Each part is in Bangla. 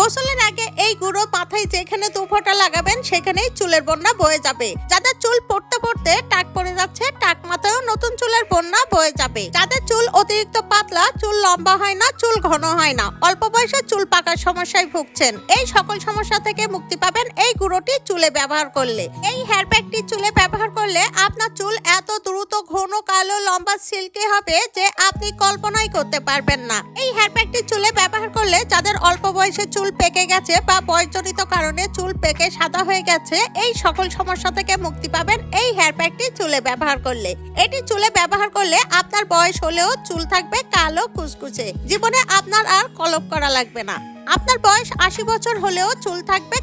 গোসলের আগে এই গুঁড়ো মাথায় যেখানে দু ফোঁটা লাগাবেন, সেখানেই চুলের বন্যা বয়ে যাবে। যাদের চুল পড়তে পড়তে টাক পড়ে যাচ্ছে, টাক মাথায়ও নতুন চুলের বন্যা বয়ে যাবে। যাদের চুল অতিরিক্ত পাতলা, চুল লম্বা হয় না, চুল ঘন হয় না। অল্প বয়সে চুল পাকার সমস্যায় ভুগছেন। এই সকল সমস্যা থেকে মুক্তি পাবেন এই গুঁড়োটি চুলে ব্যবহার করলে। এই হেয়ার প্যাকটি চুলে ব্যবহার করলে আপনার চুল এত দ্রুত ঘন, কালো, লম্বা সিল্কি হবে যে আপনি কল্পনাই করতে পারবেন না। এই হেয়ার প্যাকটি চুলে ব্যবহার করলে যাদের অল্প বয়সে চুল পেকে গেছে বা বয়সজনিত কারণে চুল পেকে সাদা হয়ে গেছে, এই সকল সমস্যা থেকে মুক্তি পাবেন এই হেয়ার প্যাকটি চুলে ব্যবহার করলে। এটি চুলে ব্যবহার করলে আপনার বয়স হলেও চুল থাকবে কালো কুচকুচে জীবনে আপনার আর কলপ করা লাগবে না। আপনার বয়স আশি বছর হলেও চুল থাকবে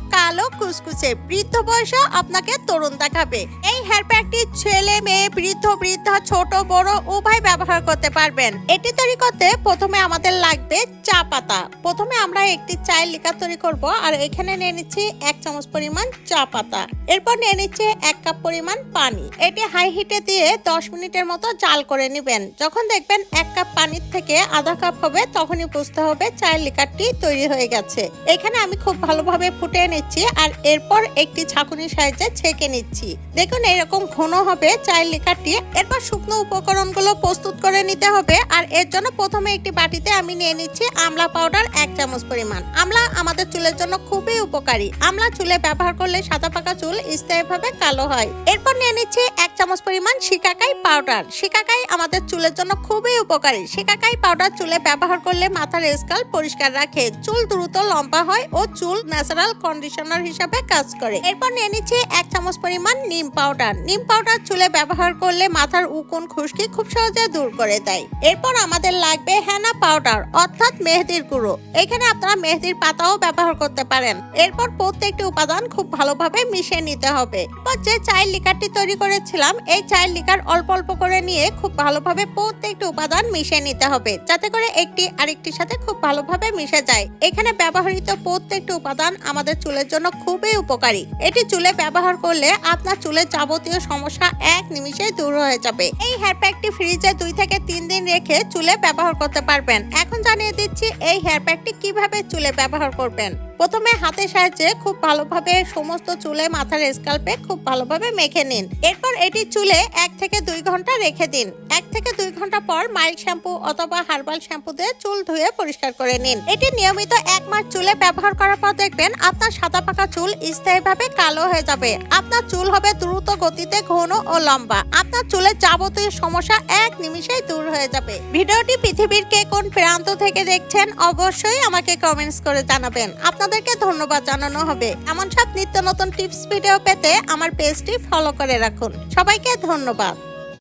কুচকুচে বৃদ্ধ বয়সে আপনাকে তরুণ দেখাবে। এই হেয়ার প্যাকটি ছেলে মেয়ে, বৃদ্ধ, বৃদ্ধা, ছোট, বড় উভয় ব্যবহার করতে পারবেন। এটি তৈরি করতে প্রথমে আমাদের লাগবে চা পাতা। প্রথমে আমরা একটি চায়ের লিকার তৈরি করব আর এখানে নিয়ে নিচ্ছি এক চামচ পরিমাণ চা পাতা। এরপর নিয়ে নিচ্ছি এক কাপ পরিমাণ পানি। এটি হাই হিটে দিয়ে দশ মিনিটের মতো জাল করে নেবেন। যখন দেখবেন এক কাপ পানির থেকে আধা কাপ হবে, তখনই বুঝতে হবে চায়ের লিকারটি তৈরি হয়ে গেছে। এখানে আমি খুব ভালোভাবে ফুটিয়ে নিচ্ছি আর এরপর একটি ছাঁকুনির সাহায্যে ছেঁকে নিচ্ছি। দেখুন, এরকম ঘন হবে, চায়ের লিকারটি। এরপর শুকনো উপকরণগুলো প্রস্তুত করে নিতে হবে। আর এর জন্য প্রথমে একটি বাটিতে আমি নিয়ে নিচ্ছি আমলা পাউডার এক চামচ পরিমাণ। আমলা আমাদের চুলের জন্য খুবই উপকারী। আমলা চুলে ব্যবহার করলে সাদা পাকা চুল স্থায়ীভাবে কালো হয়। এরপর নিয়ে নিচ্ছি এক চামচ পরিমাণ শিকাকাই পাউডার। শিকাকাই আমাদের চুলের জন্য খুবই উপকারী। শিকাকাই পাউডার চুলে ব্যবহার করলে মাথার স্কাল পরিষ্কার রাখে। চুল দ্রুত লম্বা হয় ও চুল ন্যাচারাল কন্ডিশনার হিসাবে কাজ করে। এরপর নিয়ে নিচ্ছি এক চামচ পরিমাণ নিম পাউডার। নিম পাউডার চুলে ব্যবহার করলে মাথার উকুন খুশকি খুব সহজে দূর করে দেয়। এরপর আমাদের লাগবে হেনা পাউডার, অর্থাৎ মেহেদির গুঁড়ো। এখানে আপনারা মেহেদির পাতাও ব্যবহার করতে পারেন। এরপর প্রত্যেকটি উপাদান খুব ভালোভাবে মিশিয়ে নিতে হবে। এরপর যে চায়ের লিকারটি তৈরি করেছিলাম, এই চায়ের লিকার অল্প অল্প করে নিয়ে খুব ভালোভাবে প্রত্যেকটি উপাদান মিশিয়ে নিতে হবে, যাতে করে একটি আরেকটির সাথে খুব ভালোভাবে মিশে যায়। এখানে ব্যবহৃত প্রত্যেকটি উপাদান আমাদের চুলের জন্য খুবই উপকারী। এটি চুলে ব্যবহার করলে আপনার চুলের যাবতীয় সমস্যা এক নিমিষে দূর হয়ে যাবে। এই হেয়ার প্যাকটি ফ্রিজে দুই থেকে তিন দিন রেখে চুলে ব্যবহার করতে পারবেন। এখন জানিয়ে দিচ্ছি এই হেয়ার প্যাকটি কীভাবে চুলে ব্যবহার করবেন। প্রথমে হাতের সাহায্যে খুব ভালোভাবে সমস্ত চুলে মাথার স্কাল্পে খুব ভালোভাবে মেখে নিন। এরপর এটি চুলে এক থেকে দুই ঘণ্টা রেখে দিন। এক থেকে দুই ঘণ্টা পর মাইল্ড শ্যাম্পু অথবা হার্বাল শ্যাম্পু দিয়ে চুল ধুয়ে পরিষ্কার করে নিন। এটি নিয়মিত এক মাস চুলে ব্যবহার করার পর দেখবেন আপনার সাদা পাকা চুল স্থায়ীভাবে কালো হয়ে যাবে। আপনার চুল হবে দ্রুত গতিতে ঘন ও লম্বা। আপনার চুলের যাবতীয় সমস্যা এক নিমিষেই দূর হয়ে যাবে। ভিডিওটি পৃথিবীর কে কোন প্রান্ত থেকে দেখছেন অবশ্যই আমাকে কমেন্টস করে জানাবেন। আপনাদেরকে ধন্যবাদ জানানো হবে। এমন সব নিত্য নতুন টিপস ভিডিও পেতে আমার পেজটি ফলো করে রাখুন। সবাইকে ধন্যবাদ।